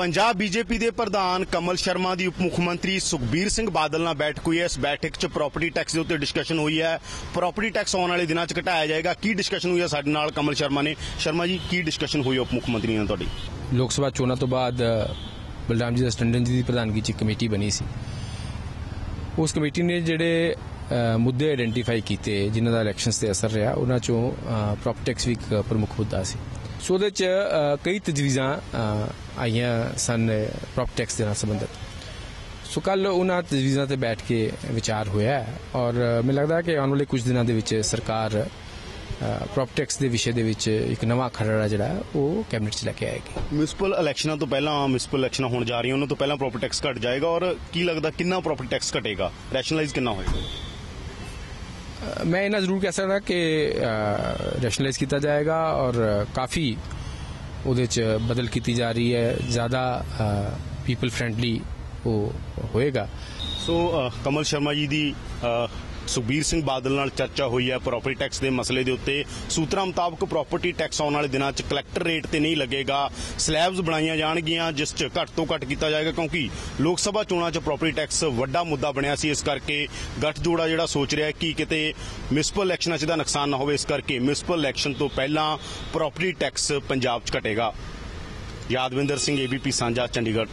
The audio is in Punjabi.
ਪੰਜਾਬ ਬੀਜੇਪੀ ਦੇ ਪ੍ਰਧਾਨ ਕਮਲ ਸ਼ਰਮਾ ਦੀ ਉਪ ਮੁੱਖ ਮੰਤਰੀ ਸੁਖਬੀਰ ਸਿੰਘ ਬਾਦਲ ਨਾਲ ਬੈਠਕ ਹੋਈ ਹੈ। ਇਸ ਬੈਠਕ 'ਚ ਪ੍ਰਾਪਰਟੀ ਟੈਕਸ ਦੇ ਉੱਤੇ ਡਿਸਕਸ਼ਨ ਹੋਈ ਹੈ। ਪ੍ਰਾਪਰਟੀ ਟੈਕਸ ਆਉਣ ਵਾਲੇ ਦਿਨਾਂ 'ਚ ਘਟਾਇਆ ਜਾਏਗਾ। ਕੀ ਡਿਸਕਸ਼ਨ ਹੋਈ ਹੈ ਸਾਡੇ ਨਾਲ ਕਮਲ ਸ਼ਰਮਾ ਨੇ? ਸ਼ਰਮਾ ਜੀ, ਕੀ ਡਿਸਕਸ਼ਨ ਹੋਈ ਉਪ ਮੁੱਖ ਮੰਤਰੀ ਨਾਲ ਤੁਹਾਡੀ? ਲੋਕ ਸਭਾ ਚੋਣਾਂ ਤੋਂ ਬਾਅਦ ਬਲਰਾਮ ਜੀ ਦਾਸ ਟੰਡਨ ਜੀ ਦੀ ਪ੍ਰਧਾਨਗੀ 'ਚ ਕਮੇਟੀ ਬਣੀ ਸੀ। ਉਸ ਕਮੇਟੀ ਨੇ ਜਿਹੜੇ ਮੁੱਦੇ ਆਇਡੈਂਟੀਫਾਈ ਕੀਤੇ, ਜਿਨ੍ਹਾਂ ਦਾ ਇਲੈਕਸ਼ਨਸ ਤੇ ਅਸਰ ਰਿਹਾ, ਉਹਨਾਂ ਚੋਂ ਪ੍ਰੋਪਰਟੀ ਟੈਕਸ ਵੀ ਇੱਕ ਪ੍ਰਮੁੱਖ ਮੁੱਦਾ ਸੀ। ਸੋ ਉਹਦੇ 'ਚ ਕਈ ਤਜਵੀਜ਼ਾਂ ਆਈਆਂ ਸਨ ਪ੍ਰੋਪਰਟੀ ਟੈਕਸ ਦੇ ਨਾਲ ਸੰਬੰਧਿਤ। ਸੋ ਕੱਲ ਉਹਨਾਂ ਤਜਵੀਜ਼ਾਂ ਤੇ ਬੈਠ ਕੇ ਵਿਚਾਰ ਹੋਇਆ ਔਰ ਮੈਨੂੰ ਲੱਗਦਾ ਕਿ ਆਉਣ ਵਾਲੇ ਕੁਝ ਦਿਨਾਂ ਦੇ ਵਿੱਚ ਸਰਕਾਰ ਪ੍ਰੋਪਰਟੀ ਟੈਕਸ ਦੇ ਵਿਸ਼ੇ ਦੇ ਵਿੱਚ ਇੱਕ ਨਵਾਂ ਖਰੜਾ ਜਿਹੜਾ ਉਹ ਕੈਬਨਿਟ 'ਚ ਲੈ ਕੇ ਆਏਗੀ। ਮਿਊਨਿਸਪਲ ਇਲੈਕਸ਼ਨਾਂ ਤੋਂ ਪਹਿਲਾਂ ਮਿਊਨਿਸਪਲ ਇਲੈਕਸ਼ਨਾਂ ਹੋਣ ਜਾ ਰਹੀਆਂ, ਉਹਨਾਂ ਤੋਂ ਪਹਿਲਾਂ ਪ੍ਰਾਪਰਟੀ ਟੈਕਸ ਘਟ ਜਾਏਗਾ ਔਰ ਕੀ ਲੱਗਦਾ ਕਿੰਨਾ ਪ੍ਰੋਪਰਟੀ ਟੈਕਸ ਘਟੇਗਾ? ਰੈਸ਼ਨਲਾਈਜ਼ ਕਿੰਨਾ ਹੋਏਗਾ? ਮੈਂ ਇਹਨਾਂ ਜ਼ਰੂਰ ਕਹਿ ਸਕਦਾ ਕਿ ਰੈਸ਼ਨਲਾਈਜ਼ ਕੀਤਾ ਜਾਏਗਾ ਔਰ ਕਾਫੀ ਉਹਦੇ ਚ ਬਦਲ ਕੀਤੀ ਜਾ ਰਹੀ ਹੈ ਜ਼ਿਆਦਾ ਪੀਪਲ ਫ੍ਰੈਂਡਲੀ ਉਹ ਹੋਏਗਾ ਸੋ ਕਮਲ ਸ਼ਰਮਾ ਜੀ ਦੀ ਸੁਖਬੀਰ ਸਿੰਘ ਬਾਦਲ ਨਾਲ ਚਰਚਾ ਹੋਈ ਹੈ। ਪ੍ਰਾਪਰਟੀ ਟੈਕਸ ਦੇ ਮਸਲੇ ਦੇ ਉੱਤੇ ਸੂਤਰਾਂ ਮੁਤਾਬਕ ਪ੍ਰਾਪਰਟੀ ਟੈਕਸ ਆਉਣ ਵਾਲੇ ਦਿਨਾਂ 'ਚ ਕਲੈਕਟਰ ਰੇਟ ਤੇ ਨਹੀਂ ਲੱਗੇਗਾ। ਸਲੈਬਸ ਬਣਾਈਆਂ ਜਾਣਗੀਆਂ, ਜਿਸ 'ਚ ਘੱਟ ਤੋਂ ਘੱਟ ਕੀਤਾ ਜਾਏਗਾ, ਕਿਉਂਕਿ ਲੋਕ ਸਭਾ ਚੋਣਾਂ 'ਚ ਪ੍ਰਾਪਰਟੀ ਟੈਕਸ ਵੱਡਾ ਮੁੱਦਾ ਬਣਿਆ ਸੀ। ਇਸ ਕਰਕੇ ਗੱਠਜੋੜਾ ਜਿਹੜਾ ਸੋਚ ਰਿਹਾ ਕਿ ਕਿਤੇ ਮਿਊਨਿਸਪਲ ਇਲੈਕਸ਼ਨਾਂ 'ਚ ਦਾ ਨੁਕਸਾਨ ਨਾ ਹੋਵੇ। ਇਸ ਕਰਕੇ ਮਿਊਨਿਸਪਲ ਇਲੈਕਸ਼ਨ ਤੋਂ ਪਹਿਲਾਂ ਪ੍ਰਾਪਰਟੀ ਟੈਕਸ ਪੰਜਾਬ 'ਚ ਘਟੇਗਾ। ਯਾਦਵਿੰਦਰ ਸਿੰਘ ਏਬੀਪੀ ਸਾਂਝਾ, ਚੰਡੀਗੜ੍ਹ।